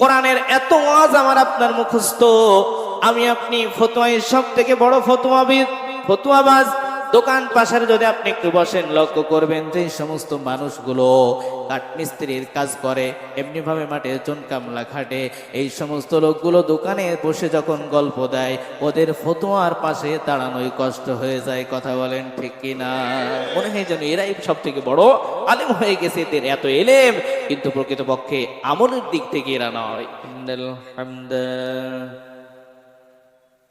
কোরআনের এত ওয়াজ আমার আপনার মুখস্থ। আমি আপনি ফতোয়া সব থেকে বড় ফতোয়াবিদ ফতোয়াবাজ। দোকান পাশারে যদি আপনি একটু বসেন, লক্ষ্য করবেন যে সমস্ত মানুষগুলো কাঠমিস্ত্রির কাজ করে এমনি ভাবে মাঠে চুন কামলা খাটে। এই সমস্ত লোকগুলো দোকানে বসে যখন গল্প দেয়, ওদের ফতোয়ার পাশে দাঁড়ানোই কষ্ট হয়ে যায়, কথা বলেন ঠিক কিনা? মনে হয় যেন এরাই সব থেকে বড় আলেম হয়ে গেছে, এদের এত এলেম, কিন্তু প্রকৃতপক্ষে আমলের দিক থেকে এরা নয়।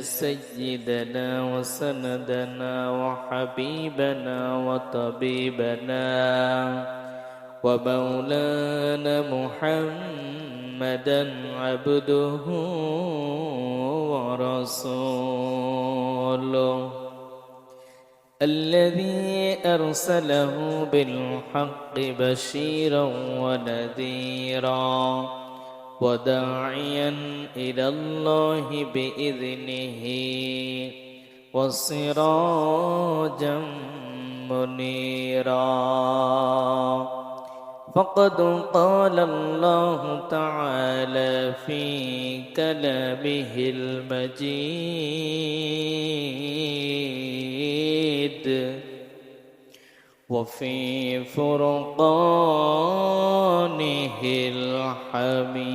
سيدنا وسندنا وحبيبنا وطبيبنا ومولانا محمدا عبده ورسوله. الذي أرسله بالحق بشيرا ونذيرا. وداعيا إلى الله بإذنه وسراجا منيرا. فقد قال الله تعالى في كلامه المجيد وفي فرقانه الحميد.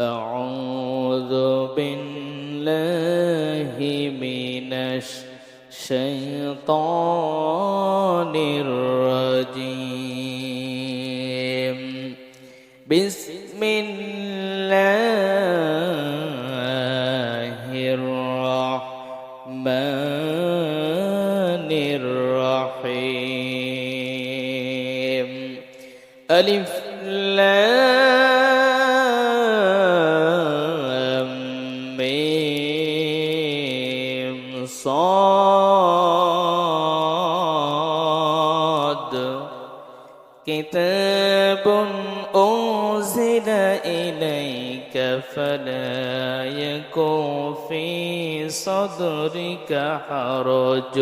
أعوذ بالله من الشيطان الرجيم. ألف لام ميم صاد. كتاب أنزل إليك فلا يكن في صدرك حرج.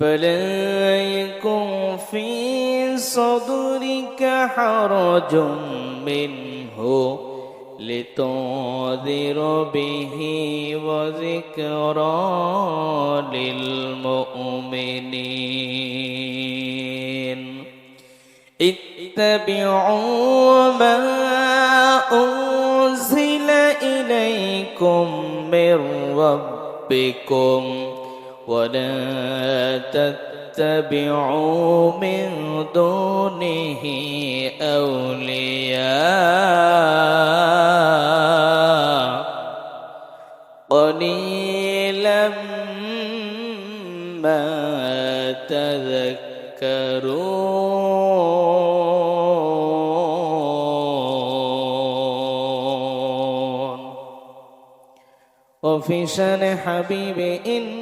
فلا يكن في صدرك حرج منه لتنذر به وذكرى للمؤمنين. اتبعوا ما أنزل إليكم من ربكم. ولا تتبعوا من دونه أولياء. قليلا ما تذكرون. وفي شان حبيبي إن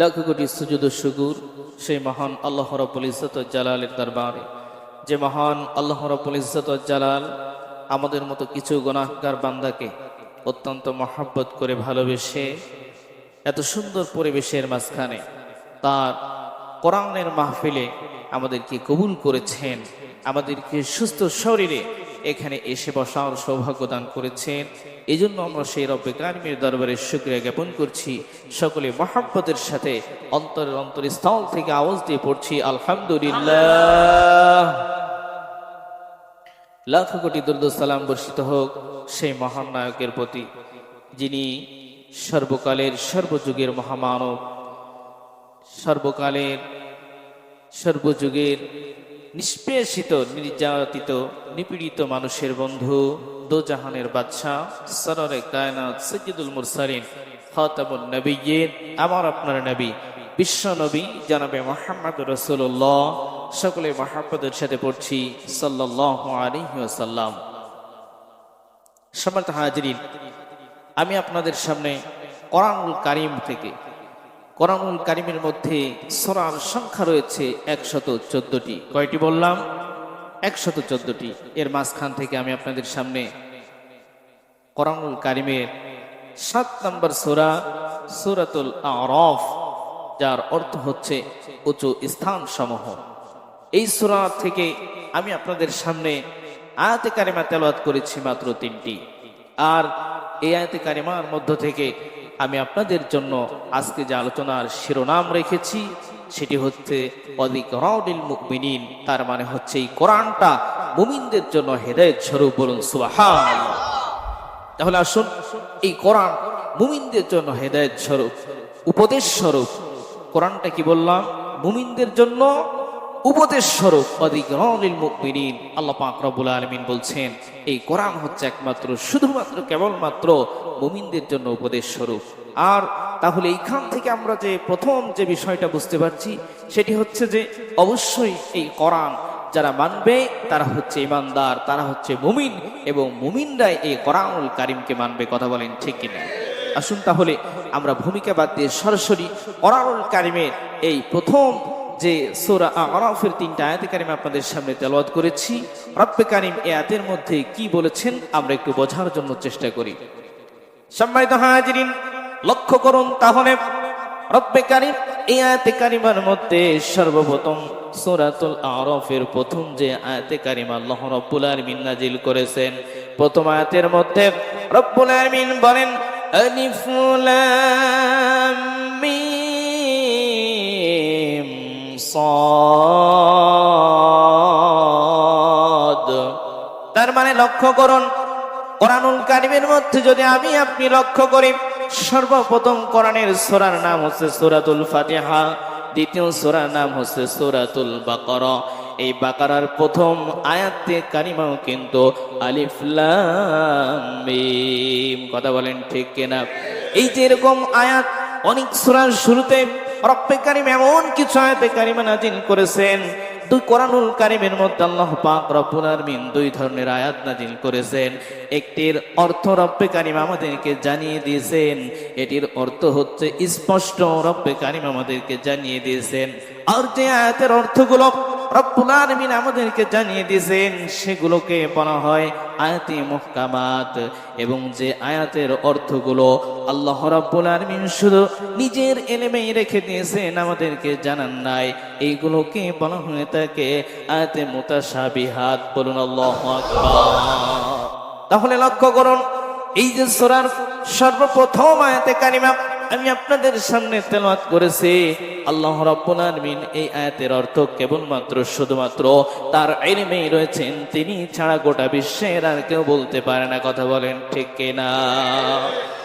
লাখ কোটি সুজুদ শুকুর সেই মহান আল্লাহ রব্বুল ইজ্জত ও জালালের দরবারে। যে মহান আল্লাহ রব্বুল ইজ্জত ও জালাল আমাদের মতো কিছু গুনাহগার বান্দাকে অত্যন্ত মহাব্বত করে ভালোবেসে এত সুন্দর পরিবেশের মাঝখানে তার কোরআনের মাহফিলে আমাদেরকে কবুল করেছেন, আমাদেরকে সুস্থ শরীরে এখানে এসে বসার সৌভাগ্য দান করেছেন। এই জন্য আমরা সেই রব্বে কারিমের দরবারে শুক্রিয়া জ্ঞাপন করছি। সকলে মহাব্বতের সাথে অন্তরের অন্তরস্থল থেকে আওয়াজ দিয়ে পড়ছি, আলহামদুলিল্লাহ। লাখ কোটি দুর্দ সালাম বর্ষিত হোক সেই মহান নায়কের প্রতি, যিনি সর্বকালের সর্বযুগের মহামানব, সর্বকালের সর্বযুগের নিষ্পেষিত, নির্যাতিত, নিপীড়িত মানুষের বন্ধু দোজাহানের বাদশাহ সররে কায়নাত সৈয়দুল মুরসালিন, খাতামুন নবীন আমার আপনার নবী, বিশ্ব নবী জানাবে মোহাম্মদ রসুল্লাহ সকলে মহাব্বতের সাথে পড়ছি সাল্লাহ আলাইহি ওয়াসাল্লাম। সম্মানিত হাজরিন, আমি আপনাদের সামনে কোরআনুল কারিম থেকে কোরআনুল কারিমের মধ্যে সরার সংখ্যা রয়েছে একশত চোদ্দটি। কয়টি বললাম? একশত চোদ্দটি। এর মাঝখান থেকে আমি আপনাদের সামনে কোরআনুল কারিমের সাত নম্বর সোরা সুরাতুল আরফ যার অর্থ হচ্ছে উঁচু স্থান সমূহ এই সুরা থেকে আমি আপনাদের সামনে আয়াতে কারিমা তেলাওয়াত করেছি মাত্র তিনটি। আর এই আয়াতে কারিমার মধ্য থেকে আমি আপনাদের জন্য আজকে যে আলোচনার শিরোনাম রেখেছি, সেটি হচ্ছে অধিক রডিল মুকমিনিন তার মানে হচ্ছে এই কোরআনটা মুমিনদের জন্য হেদায়েত স্বরূপ বলুন সুবহান তাহলে আসুন, এই কোরআন মুমিনদের জন্য হেদায়েত স্বরূপ, উপদেশ স্বরূপ। কোরআনটা কি বললাম? মুমিনদের জন্য উপদেশ স্বরূপ অধিক রলিল মুকমিনিন আল্লাহ পাক আলামিন বলছেন, এই কোরআন হচ্ছে একমাত্র, শুধুমাত্র, কেবলমাত্র মুমিনদের জন্য উপদেশ স্বরূপ। আর তাহলে এইখান থেকে আমরা যে প্রথম যে বিষয়টা বুঝতে পারছি, সেটি হচ্ছে যে অবশ্যই এই কোরআন যারা মানবে, তারা হচ্ছে ইমানদার, তারা হচ্ছে মুমিন, এবং মুমিনরাই এই কোরআনুল কারিমকে মানবে, কথা বলেন ঠিক কিনা? আসুন তাহলে আমরা ভূমিকা বাদ দিয়ে সরাসরি কোরআনুল কারিমের এই প্রথম যে সোরা আরাফের তিনটা আয়াতে কারিম আপনাদের সামনে তেলাওয়াত করেছি। রব্বে কারিম এই আয়াতের মধ্যে কি বলেছেন আমরা একটু বোঝার জন্য চেষ্টা করি। সম্মানিত হাজিরিন, লক্ষ্য করুন তাহলে। রব্বে কারিম এই আয়াতে কারিমার মধ্যে সর্বপ্রথম সূরাতুল আরাফের প্রথম যে আয়াতে কারিম আল্লাহ রব্বুল আলামিন নাজিল করেছেন, প্রথম আয়াতের মধ্যে রব্বুল আলামিন বলেন আলিফ লাম মিম সাদ তার মানে লক্ষ্য করুন, কোরআনুল কারিমের মধ্যে যদি আমি আপনি লক্ষ্য করি, সর্বপ্রথম কোরআনের সূরার নাম হচ্ছে সূরাতুল ফাতিহা, দ্বিতীয় সূরার নাম হচ্ছে সূরাতুল বাকারা। এই বাকারার প্রথম আয়াতে কারিমাও কিন্তু আলিফ লাম কথা বলেন ঠিক কিনা? এই যে এরকম আয়াত অনেক সূরার শুরুতে রব্বে এমন কিছু আয়াতে কারিমা নাজিল করেছেন। দুই কোরআনুল কারিমের মধ্যে আল্লাহ পাক রব্বুল আলামিন দুই ধরনের আয়াত নাজিল করেছেন। একটির অর্থ রব্বে কারিম আমাদেরকে জানিয়ে দিয়েছেন, এটির অর্থ হচ্ছে স্পষ্ট রব্বে কারিম আমাদেরকে জানিয়ে দিয়েছেন। আর যে আয়াতের অর্থগুলো রব্বুল আলামিন আমাদেরকে জানিয়ে দিয়েছেন, সেগুলোকে বলা হয় আয়াতে মুহকামাত। এবং যে আয়াতের অর্থগুলো আল্লাহ রাব্বুল আলামিন শুধু নিজের এলেমেই রেখে দিয়েছেন, আমাদেরকে জানান নাই। এইগুলোকে বলা হয়ে থাকে আয়াতে মুতাশাবিহাত। বলুন, আল্লাহু তাহলে লক্ষ্য করুন, এই যে সূরার সর্বপ্রথম আয়াতে কারিমা আমি আপনাদের সামনে তেলাওয়াত করেছি। আল্লাহ রাব্বুল এই আয়াতের অর্থ কেবলমাত্র, শুধুমাত্র তার ইলমেই রয়েছেন। তিনি ছাড়া গোটা বিশ্বের আর কেউ বলতে পারে না, কথা বলেন ঠিক কিনা?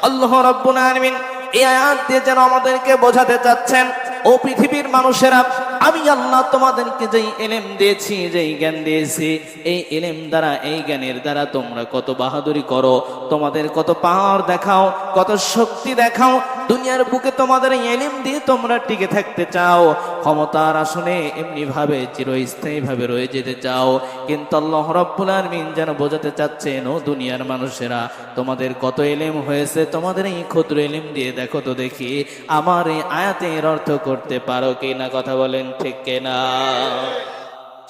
আল্লাহ রাব্বুল আলামিন এই আয়াত দিয়ে যেন আমাদেরকে বোঝাতে চাচ্ছেন, ও পৃথিবীর মানুষেরা আমি আল্লাহ তোমাদেরকে যেই এলেম দিয়েছি, যেই জ্ঞান দিয়েছি, এই এলেম দ্বারা, এই জ্ঞানের দ্বারা তোমরা কত বাহাদুরি করো, তোমাদের কত পাওয়ার দেখাও, কত শক্তি দেখাও, দুনিয়ার বুকে তোমাদের এই এলেম দিয়ে তোমরা টিকে থাকতে চাও। ক্ষমতার আসনে এমনি ভাবে চিরস্থায়ী ভাবে রয়ে যেতে চাও। কিন্তু আল্লাহ রব্বুল আলমিন যেন বোঝাতে চাচ্ছেন, ও দুনিয়ার মানুষেরা, তোমাদের কত এলেম হয়েছে, তোমাদের এই ক্ষুদ্র এলেম দিয়ে দেখো তো দেখি, আমার এই আয়াতের অর্থ করতে পারো কি না কথা বলেন। ঠিক কিনা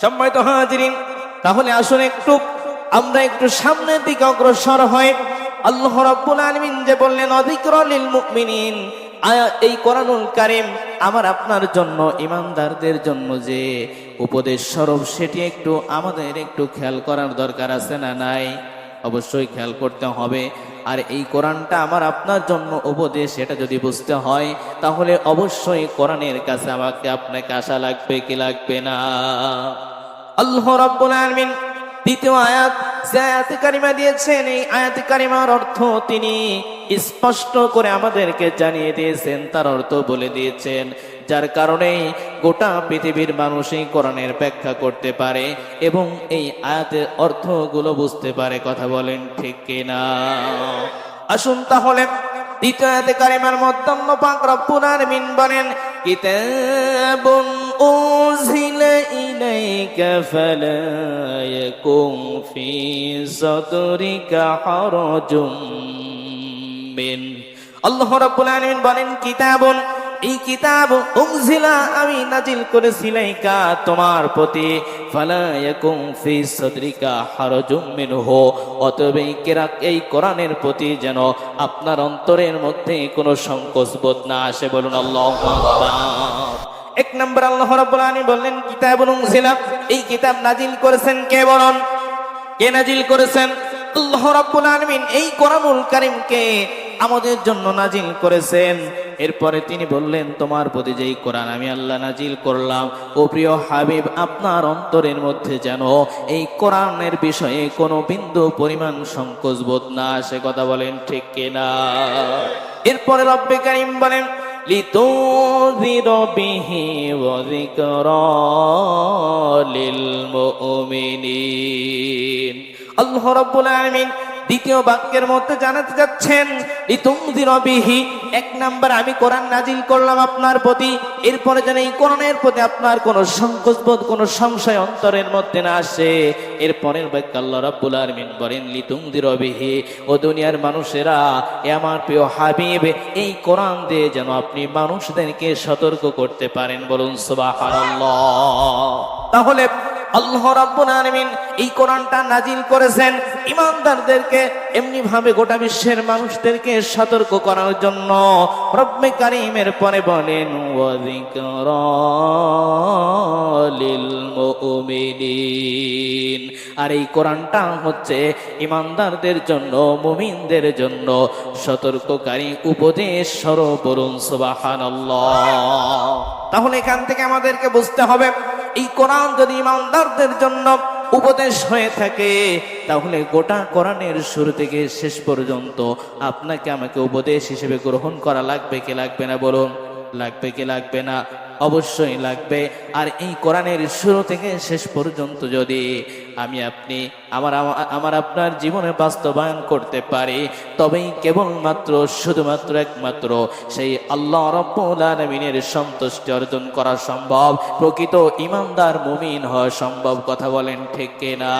সম্মানিত হাজিরিন, তাহলে আসুন একটু, আমরা একটু সামনের দিকে অগ্রসর হয় আল্লাহ রাব্বুল আলামিন যে বললেন অধিকরলিল মুমিনিন। এই কোরআনুল কারীম আমার আপনার জন্য, ইমানদারদের জন্য যে উপদেশ স্বরূপ, সেটি একটু আমাদের একটু খেয়াল করার দরকার আছে না নাই? অবশ্যই খেয়াল করতে হবে। আর এই কোরআনটা আমার আপনার জন্য উপদেশ এটা যদি বুঝতে হয়, তাহলে অবশ্যই কোরআনের কাছে আমাকে আপনাকে আশা লাগবে কি লাগবে না। আল্লাহ রাব্বুল আলামিন দ্বিতীয় আয়াত, যে আয়াতে কারিমা দিয়েছেন, এই আয়াত কারিমার অর্থ তিনি স্পষ্ট করে আমাদেরকে জানিয়ে দিয়েছেন, তার অর্থ বলে দিয়েছেন যার কারণে গোটা পৃথিবীর মানুষই কোরআনের ব্যাখ্যা করতে পারে এবং এই আয়াতের অর্থগুলো বুঝতে পারে, কথা বলেন ঠিক কিনা? আসুন তাহলে দ্বিতীয় কারিমার মধ্যে আল্লাহ পাক রব্বুল আলামিন বলেন, কিতাবুন উনজিলা ইলাইকা ফালা ইয়াকুন ফি সাদরিকা হারাজুম মিন। আল্লাহ রাব্বুল বলেন, কিতাবুন এই কিতাব উনজিলা আমি নাজিল করেছিলাই কা তোমার প্রতি। ফালা ইয়াকুম ফি সাদরিকা হারাজুম মিনহু। অতএব এই কিরাত, এই কোরআনের প্রতি যেন আপনার অন্তরের মধ্যে কোনো সংকোচ বোধ না আসে, বলুন আল্লাহু আকবার। এক নম্বর আল্লাহ রাব্বুল আলামিন বললেন কিতাবুন উনজিলা, এই কিতাব নাজিল করেছেন কে বলুন? কে নাজিল করেছেন? আল্লাহ রাব্বুল আলামিন এই কোরআনুল কারীমকে আমাদের জন্য নাজিল করেছেন। এরপরে তিনি বললেন, তোমার প্রতি যেই কোরআন আমি আল্লাহ নাজিল করলাম, ও প্রিয় হাবিব, আপনার অন্তরের মধ্যে যেন এই কোরআনের বিষয়ে কোনো বিন্দু পরিমাণ সংকোচ বোধ না আসে। কথা বলেন ঠিক কিনা? এরপরে রব্বে কারিম বলেন ওয়া যিকরা লিল মুমিনিন। আল্লাহ রাব্বুল আলামিন দ্বিতীয় বাক্যের মধ্যে জানাতে যাচ্ছেন বিহি এক নাম্বার আমি কোরআন নাজিল করলাম আপনার প্রতি, এরপরে যেন এই কোরআনের প্রতি আপনার কোনো সংকোচ বোধ কোনো সংশয় অন্তরের মধ্যে না আসে। এরপরের বাক্য আল্লাহ রাব্বুল আলামিন বলেন বিহি ও দুনিয়ার মানুষেরা, এ আমার প্রিয় হাবিব এই কোরআন দিয়ে যেন আপনি মানুষদেরকে সতর্ক করতে পারেন বলুন সুবহানাল্লাহ। তাহলে আল্লাহ রাব্বুল আলামিন এই কোরআনটা নাজিল করেছেন। ইমানদারদেরকে এমনি ভাবে গোটা বিশ্বের মানুষদেরকে সতর্ক করার জন্য রব্বে কারীমের পরে বলেন আর এই কোরআনটা হচ্ছে ইমানদারদের জন্য, মুমিনদের জন্য সতর্ককারী উপদেশ স্বরূপ বলুন, সুবহানাল্লাহ। তাহলে এখান থেকে আমাদেরকে বুঝতে হবে এই কোরআন যদি ইমানদারদের জন্য উপদেশ হয়ে থাকে, তাহলে গোটা কোরআনের শুরু থেকে শেষ পর্যন্ত আপনাকে আমাকে উপদেশ হিসেবে গ্রহণ করা লাগবে কি লাগবে না বলুন? লাগবে কি লাগবে না? অবশ্যই লাগবে। আর এই কোরআনের শুরু থেকে শেষ পর্যন্ত যদি আমি আপনি আমার আমার আপনার জীবনে বাস্তবায়ন করতে পারি, তবেই কেবলমাত্র, শুধুমাত্র একমাত্র সেই আল্লাহ আলমিনের সন্তুষ্টি অর্জন করা সম্ভব। প্রকৃত ইমানদার মুমিন হওয়া সম্ভব, কথা বলেন ঠিক না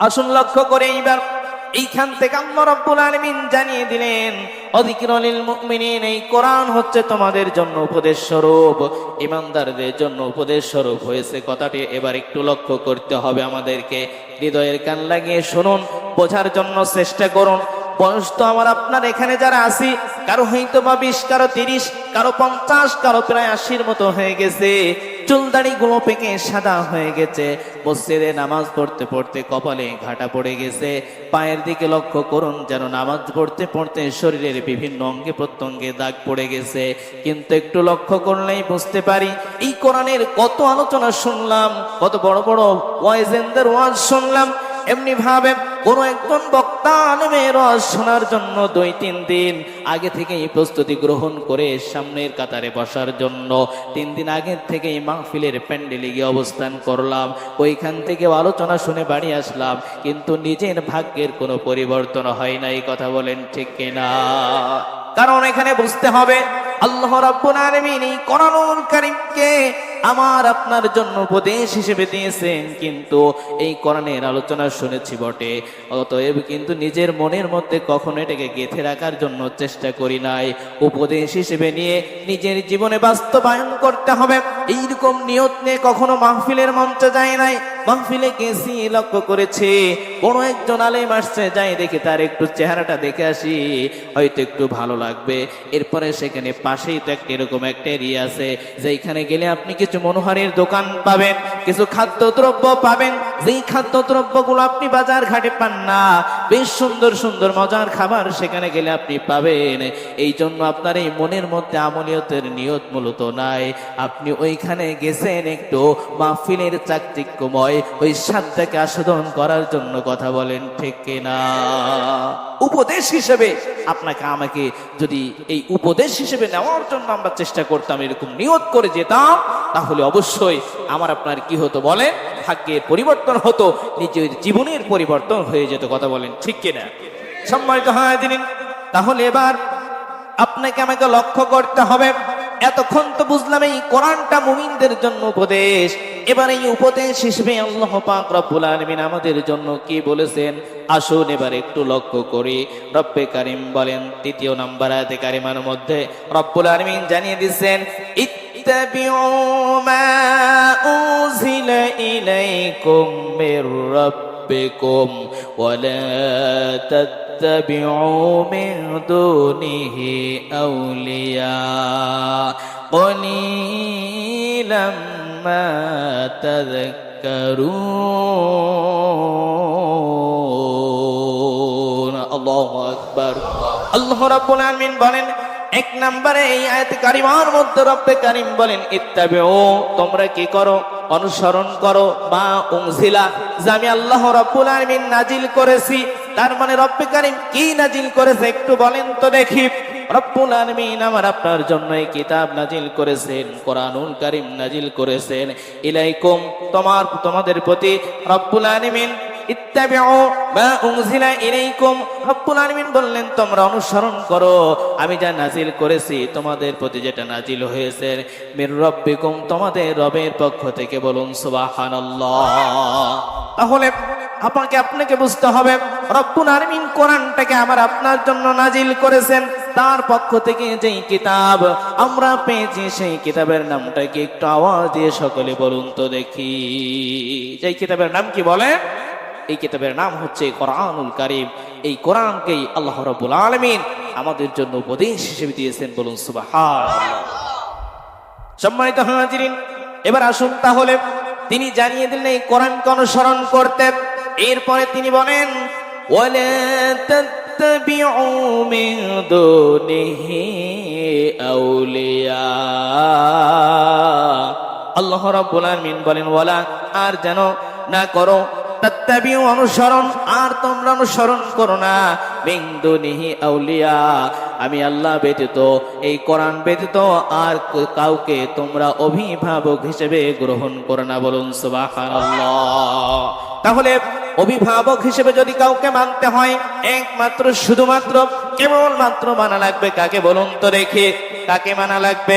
আসুন লক্ষ্য করে এইবার। এইখান থেকে আল্লাহ রব্বুল আলামিন জানিয়ে দিলেন অধিকরলিল মুমিনিন, এই কোরআন হচ্ছে তোমাদের জন্য উপদেশ স্বরূপ। ইমানদারদের জন্য উপদেশ স্বরূপ হয়েছে। কথাটি এবার একটু লক্ষ্য করতে হবে আমাদেরকে। হৃদয়ের কান লাগিয়ে শুনুন, বোঝার জন্য চেষ্টা করুন। বয়স তো আমার আপনার, এখানে যারা আছি, কারও হয়তো বা বিশ, কারও তিরিশ, কারও পঞ্চাশ, কারও প্রায় আশির মতো হয়ে গেছে। চুলদাড়ি গুলো পেকে সাদা হয়ে গেছে। মসজিদে নামাজ পড়তে পড়তে কপালে ঘাটা পড়ে গেছে। পায়ের দিকে লক্ষ্য করুন যেন নামাজ পড়তে পড়তে শরীরের বিভিন্ন অঙ্গে প্রত্যঙ্গে দাগ পড়ে গেছে। কিন্তু একটু লক্ষ্য করলেই বুঝতে পারি, এই কোরআনের কত আলোচনা শুনলাম, কত বড় বড় ওয়াইজেন্দের ওয়াজ শুনলাম এমনি ভাবে কোন একজন বক্তা আলেমের ওয়াজ শোনার জন্য দুই, তিন দিন আগে থেকেই প্রস্তুতি গ্রহণ করে সামনের কাতারে বসার জন্য। তিন দিন আগে থেকেই মাহফিলের প্যান্ডেলে গিয়ে অবস্থান করলাম। ওইখান থেকে আলোচনা শুনে বাড়ি আসলাম। কিন্তু নিজের ভাগ্যের কোনো পরিবর্তন হয় না এই কথা বলেন ঠিক কিনা? কারণ এখানে বুঝতে হবে আল্লাহ রাব্বুল আলামিন এই কোরআনুল কারীমকে আমার আপনার জন্য উপদেশ হিসেবে দিয়েছেন। কিন্তু এই কোরআনের আলোচনা শুনেছি বটে। অতএব কিন্তু নিজের মনের মধ্যে কখনো এটাকে গেঁথে রাখার জন্য চেষ্টা করি নাই। উপদেশ হিসেবে নিয়ে নিজের জীবনে বাস্তবায়ন করতে হবে। এইরকম নিয়ত নিয়ে কখনো মাহফিলের মঞ্চে যায় নাই। মাহফিলে গেছি, লক্ষ্য করেছি, কোনো একজন আলেম আসছে, যাই দেখি তার একটু চেহারাটা দেখে আসি। হয়তো একটু ভালো লাগবে। এরপরে সেখানে পাশেই তো একটা এরকম একটা এরিয়া আছে যেখানে গেলে আপনি কিছু মনোহারের দোকান পাবেন, কিছু খাদ্যদ্রব্য পাবেন যেই খাদ্যদ্রব্যগুলো আপনি বাজার ঘাটে পান না। বেশ সুন্দর সুন্দর, মজার খাবার সেখানে গেলে আপনি পাবেন। এই জন্য আপনার এই মনের মধ্যে আমলিয়তের নিয়ত মূলত নাই। আপনি ওইখানে গেছেন একটু মাহফিলের চাকচিক্যময় ওই স্বাদটাকে আস্বাদন করার জন্য কথা বলেন, ঠিক কিনা? উপদেশ হিসেবে আপনাকে আমাকে যদি এই উপদেশ হিসেবে নেওয়ার জন্য আমরা চেষ্টা করতাম, এরকম নিয়ত করে যেতাম, তাহলে অবশ্যই আমার আপনার কি হতো বলেন? ভাগ্যের পরিবর্তন হতো, নিজের জীবনের পরিবর্তন হয়ে যেত, কথা বলেন, ঠিক কিনা? সম্মানিত হয় দিন তাহলে এবার আপনাকে আমাকে লক্ষ্য করতে হবে। এতক্ষণ তো বুঝলাম এই কোরআনটা মুমিনদের জন্য উপদেশ। এবার এই উপদেশ হিসেবে আল্লাহ পাক রব্বুল আলামিন আমাদের জন্য কি বলেছেন? আসুন এবার একটু লক্ষ্য করি। রব্বে কারিম বলেন, তৃতীয় নাম্বার আয়াতে কারিমার মধ্যে রব্বুল আলামিন জানিয়ে দিচ্ছেন اتبعوا ما أنزل إليكم من ربكم ولا تتبعوا من دونه أولياء قليلا ما تذكرون الله أكبر الله رب العالمين بلن এক নম্বরে এই আয়াত কারিমার মধ্যে রব্বে কারিম বলেন, ইত্তাবিউ, তোমরা কি করো? অনুসরণ করো, মা উনজিলা। যে আমি আল্লাহ রাব্বুল আলামিন নাজিল করেছি, তার মানে রব্বে কারিম কি নাজিল করেছে একটু বলেন তো দেখি। রব্বুল আলামিন আমার আপনার জন্য এই কিতাব নাজিল করেছেন, কোরআনুল কারিম নাজিল করেছেন। ইলাইকুম, তোমার, তোমাদের প্রতি রব্বুল আলামিন বললেন, তোমরা অনুসরণ করো। আমি যা নাজিল করেছি, তোমাদের প্রতি যেটা নাজিল হয়েছে তোমাদের রবের পক্ষ থেকে বলুন তাহলে আপনাকে আপনাকে বুঝতে হবে, রব্বুল আলামিন কোরআনটাকে আমার আপনার জন্য নাজিল করেছেন। তার পক্ষ থেকে যেই কিতাব আমরা পেয়েছি, সেই কিতাবের নামটা কি একটু আওয়াজ দিয়ে সকলে বলুন তো দেখি। সেই কিতাবের নাম কি বলে? এই কিতাবের নাম হচ্ছে কোরআনুল কারিম। এই কোরআনকেই আল্লাহ রাব্বুল আলামিন আমাদের জন্য উপদেশ হিসেবে দিয়েছেন বলুন সম্মানিত হাজিরিন, এবার আসুন তাহলে। তিনি জানিয়ে দিলেন এই কোরআনকে অনুসরণ করতে। এরপরে তিনি বলেন, ওয়ালা রাব্বুল আলামিন বলেন, ওয়ালা, আর যেন না করো তাত্তাবিউ অনুসরণ, আর তোমরা অনুসরণ করো না। বিন্দুনিহি আউলিয়া, আমি আল্লাহ ব্যতীত, এই কোরআন ব্যতীত আর কাউকে তোমরা অভিভাবক হিসেবে গ্রহণ করো না বলুন সুবহানাল্লাহ। তাহলে অভিভাবক হিসেবে যদি কাউকে মানতে হয়, একমাত্র, শুধুমাত্র, কেবলমাত্র মানা লাগবে কাকে বলুন তো রেখে কাকে মানা লাগবে?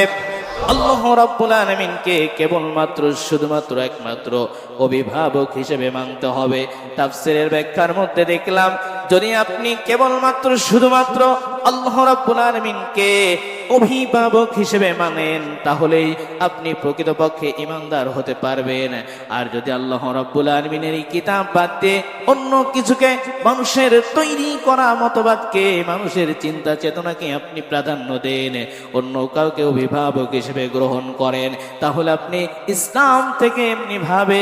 আল্লাহ রাব্বুল আলামিনকে কেবলমাত্র, শুধুমাত্র একমাত্র অভিভাবক হিসেবে মানতে হবে। তাফসিরের ব্যাখ্যার মধ্যে দেখলাম, যদি আপনি কেবলমাত্র, শুধুমাত্র আল্লাহ রাব্বুল আলামিনকে অভিভাবক হিসেবে মানেন, তাহলেই আপনি প্রকৃতপক্ষে ইমানদার হতে পারবেন। আর যদি আল্লাহ রাব্বুল আলামিনের এই কিতাব বাদ দিয়ে অন্য কিছুকে মানুষের তৈরি করা মতবাদকে, মানুষের চিন্তা চেতনাকে আপনি প্রাধান্য দেন, অন্য কাউকে অভিভাবক হিসেবে গ্রহণ করেন, তাহলে আপনি ইসলাম থেকে এমনি ভাবে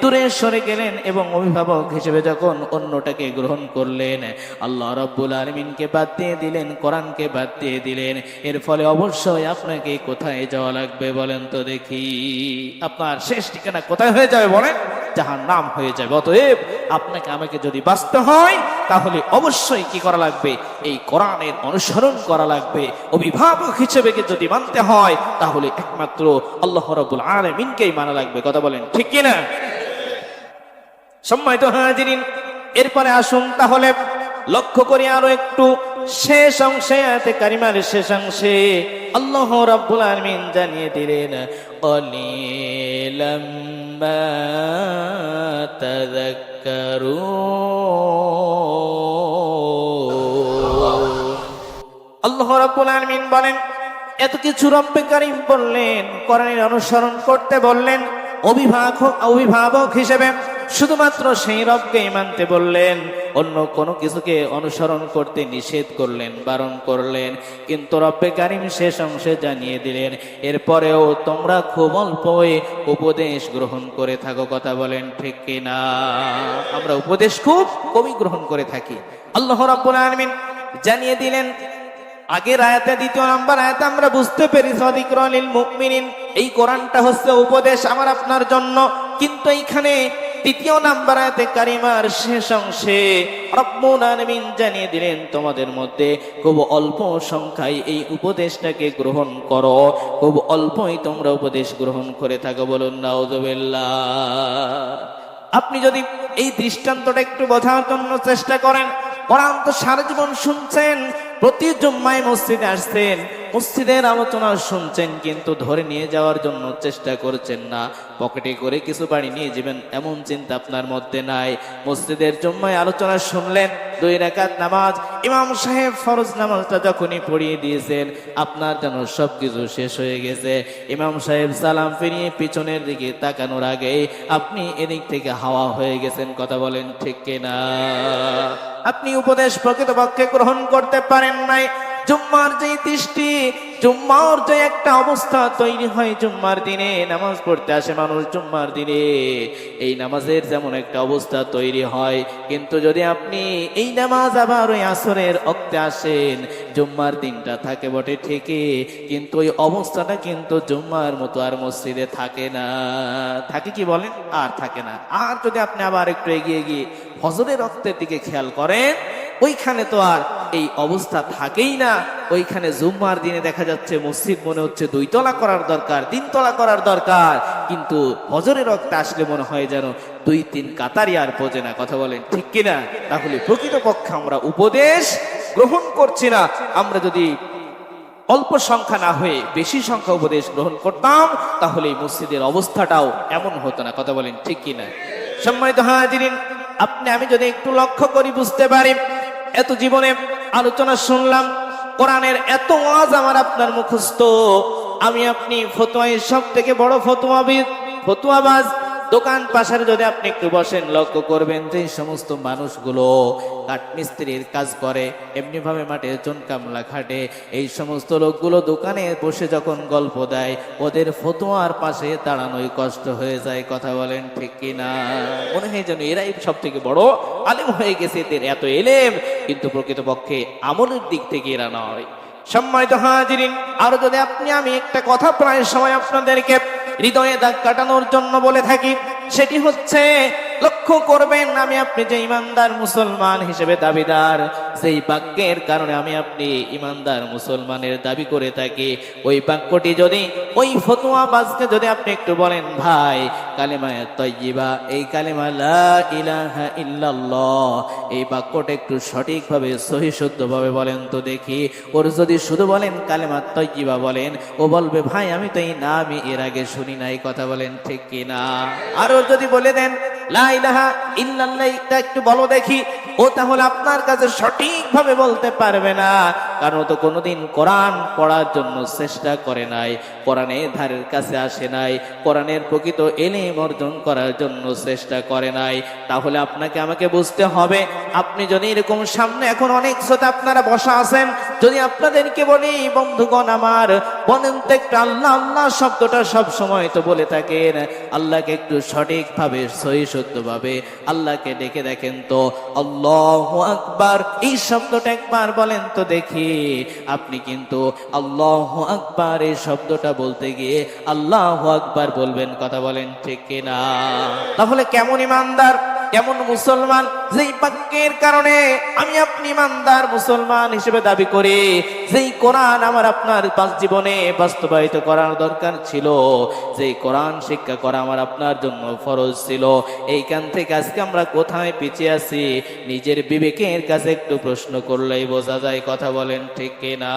দূরে সরে গেলেন এবং অভিভাবক হিসেবে যখন অন্যটাকে গ্রহণ করলেন, আল্লাহ রব্বুল আলমিনকে বাদ দিয়ে দিলেন কোরআনকে বাদ দিয়ে দিলেন। এর ফলে অবশ্যই আপনাকে কোথায় যাওয়া লাগবে বলেন তো দেখি। আপনার শেষ ঠিকানা কোথায় হয়ে যাবে বলেন? যাহার নাম হয়ে যাবে। অতএব আপনাকে, আমাকে যদি বাঁচতে হয়, তাহলে অবশ্যই কি করা লাগবে? এই কোরআনের অনুসরণ করা লাগবে। অভিভাবক হিসেবে যদি মানতে হয়, তাহলে একমাত্র আল্লাহ রবুল আলমিনকেই মানা লাগবে। কথা বলেন, ঠিক কিনা? সম্মানিত হাজিরিন, এরপরে আসুন তাহলে লক্ষ্য করি আরও একটু শেষ অংশে, আয়াতে কারিমার শেষ অংশে আল্লাহ রাব্বুল আলামিন জানিয়ে দিলেন কলিলাম আল্লাহ রাব্বুল আলামিন বলেন, এত কিছু রব্বে কারীম বললেন, কোরআনের অনুসরণ করতে বললেন, অভিভাবক অভিভাবক হিসেবে শুধুমাত্র সেই রবকে মানতে বললেন, অন্য কোনো কিছুকে অনুসরণ করতে নিষেধ করলেন, বারণ করলেন। কিন্তু রব্বে কারিম শেষ অংশে জানিয়ে দিলেন, এরপরেও তোমরা খুব অল্পই উপদেশ গ্রহণ করে থাকো। কথা বলেন, ঠিক কিনা আমরা উপদেশ খুব কমই গ্রহণ করে থাকি। আল্লাহ রাব্বুল আলামিন জানিয়ে দিলেন, আগের আয়াতে দ্বিতীয় নাম্বার আয়াতে আমরা বুঝতে পেরি সদিকরলিল মুমিনিন। এই কোরআনটা হচ্ছে উপদেশ আমার আপনার জন্য। কিন্তু এইখানে তৃতীয় নাম্বার আয়াতে কারিমার শেষ অংশে রব্বুল আলামিন জানিয়ে দিলেন, তোমাদের মধ্যে খুব অল্প সংখ্যায় এই উপদেশটাকে গ্রহণ করো। খুব অল্পই তোমরা উপদেশ গ্রহণ করে থাকো বলুন নাউযুবিল্লাহ আপনি যদি এই দৃষ্টান্তটা একটু বোঝার জন্য চেষ্টা করেন, কোরআন তো সারা জীবন শুনছেন, প্রতি জুম্মায় মসজিদে আসছেন মসজিদের আলোচনা শুনছেন, কিন্তু ধরে নিয়ে যাওয়ার জন্য চেষ্টা করছেন না। পকেটে করে কিছু বাড়ি নিয়ে যাবেন, এমন চিন্তা আপনার মধ্যে নাই। মসজিদের জুম্মায় আলোচনা শুনলেন, দুই রাকাত নামাজ, ইমাম সাহেব ফরজ নামাজটা যখনই পড়িয়ে দিয়েছেন, আপনার যেন সবকিছু শেষ হয়ে গেছে। ইমাম সাহেব সালাম ফিরিয়ে পিছনের দিকে তাকানোর আগে, আপনি এদিক থেকে হাওয়া হয়ে গেছেন, কথা বলেন ঠিক কিনা? আপনি উপদেশ প্রকৃতপক্ষে গ্রহণ করতে পারেন নাই। জুম্মার যে দৃষ্টি, জুম্মার যে একটা অবস্থা তৈরি হয় জুম্মার দিনে, নামাজ পড়তে আসে মানুষ জুম্মার দিনে। এই নামাজের যেমন একটা অবস্থা তৈরি হয়, কিন্তু যদি আপনি এই নামাজ আবার ওই আসরের অক্তে আসেন, জুম্মার দিনটা থাকে বটে ঠিকই, কিন্তু ওই অবস্থাটা কিন্তু জুম্মার মতো আর মসজিদে থাকে না। থাকে কি বলেন? আর থাকে না। আর যদি আপনি আবার একটু এগিয়ে গিয়ে ফজরের রক্তের দিকে খেয়াল করেন ওইখানে তো আর এই অবস্থা থাকেই না। ওইখানে জুম্মার দিনে দেখা যাচ্ছে মসজিদ মনে হচ্ছে দুইতলা করার দরকার, তিনতলা করার দরকার। কিন্তু হজরের রক্ত আসলে মনে হয় যেন দুই, তিন কাতারি আর বোঝে না। কথা বলেন ঠিক কিনা? তাহলে প্রকৃতপক্ষে আমরা উপদেশ গ্রহণ করছি না। আমরা যদি অল্প সংখ্যা না হয়ে বেশি সংখ্যা উপদেশ গ্রহণ করতাম, তাহলে এই মসজিদের অবস্থাটাও এমন হতো না। কথা বলেন ঠিক কিনা? সম্মানিত হাজিরিন, আপনি, আমি যদি একটু লক্ষ্য করি বুঝতে পারি এত জীবনে আলোচনা শুনলাম, কোরআনের এত ওয়াজ আমার আপনার মুখস্থ। আমি আপনি ফতোয়াই সব থেকে বড় ফতোয়াবিদ, ফতোয়াবাজ। দোকান পাশারে যদি আপনি একটু বসেন, লক্ষ্য করবেন যে সমস্ত মানুষগুলো কাঠমিস্ত্রির কাজ করে এমনি ভাবে মাঠে চুন কামলা খাটে। এই সমস্ত লোকগুলো দোকানে বসে যখন গল্প দেয়, ওদের ফতোয়ার পাশে দাঁড়ানোই কষ্ট হয়ে যায়, কথা বলেন ঠিক কিনা? মনে হয় যেন এরাই সব থেকে বড় আলেম হয়ে গেছে, এদের এত এলেম, কিন্তু প্রকৃতপক্ষে আমলের দিক থেকে এরা নয়। সম্মানিত হাজিরিন, আরও যদি আপনি আমি একটা কথা প্রায় সময় আপনাদেরকে হৃদয়ে দাগ কাটানোর জন্য বলে থাকি, সেটি হচ্ছে লক্ষ্য করবেন, আমি আপনি যে ইমানদার মুসলমান হিসেবে দাবিদার, সেই বাক্যের কারণে আমি আপনি ইমানদার মুসলমানের দাবি করে থাকি। ওই বাক্যটি যদি, ওই ফতুয়া বাজকে যদি আপনি একটু বলেন, ভাই কালেমা তৈবা এই কালেমা ইলাহা ইল্লাল্লাহ। এই বাক্যটা একটু সঠিকভাবে, সহি শুদ্ধভাবে বলেন তো দেখি। ওর যদি শুধু বলেন, কালেমা তৈবা বলেন, ও বলবে, ভাই, আমি তো এই নামই এর আগে শুনি নাই। কথা বলেন ঠিক কি না আর ওর যদি বলে দেন, লা ইলাহা ইল্লাল্লাহ, এটা একটু বলো দেখি। ও তাহলে আপনার কাছে সঠিকভাবে বলতে পারবে না। কারণ তো কোনোদিন কোরআন পড়ার জন্য চেষ্টা করে নাই। কোরআনের ধারের কাছে আসে নাই, কোরআনের প্রকৃত এলিম অর্জন করার জন্য চেষ্টা করে নাই। তাহলে আপনাকে আমাকে বুঝতে হবে, আপনি যদি এরকম সামনে এখন অনেক শ্রোতা আপনারা বসা আছেন, যদি আপনাদেরকে বলি, বন্ধুগণ আমার, বলেন তো একটু আল্লাহ আল্লাহ শব্দটা সব সময় তো বলে থাকেন, আল্লাহকে একটু সঠিকভাবে সহি শুদ্ধভাবে আল্লাহকে ডেকে দেখেন তো। আল্লাহ আকবার, এই শব্দটা একবার বলেন তো দেখি, আপনি কিন্তু আল্লাহ আকবার এই শব্দটা বলতে গিয়ে আল্লাহ আকবার বলবেন, কথা বলেন, ঠিক কিনা? তাহলে কেমন ইমানদার, কেমন মুসলমান? যেই বাক্যের কারণে আমি আপনি ইমানদার মুসলমান হিসেবে দাবি করি, যেই কোরআন আমার আপনার পাঁচ জীবনে বাস্তবায়িত করার দরকার ছিল, যেই কোরআন শিক্ষা করা আমার আপনার জন্য ফরজ ছিল, এইখান থেকে আজকে আমরা কোথায় পিছিয়ে আছি? নিজের বিবেকের কাছে একটু প্রশ্ন করলেই বোঝা যায়, কথা বলেন, ঠিক কিনা?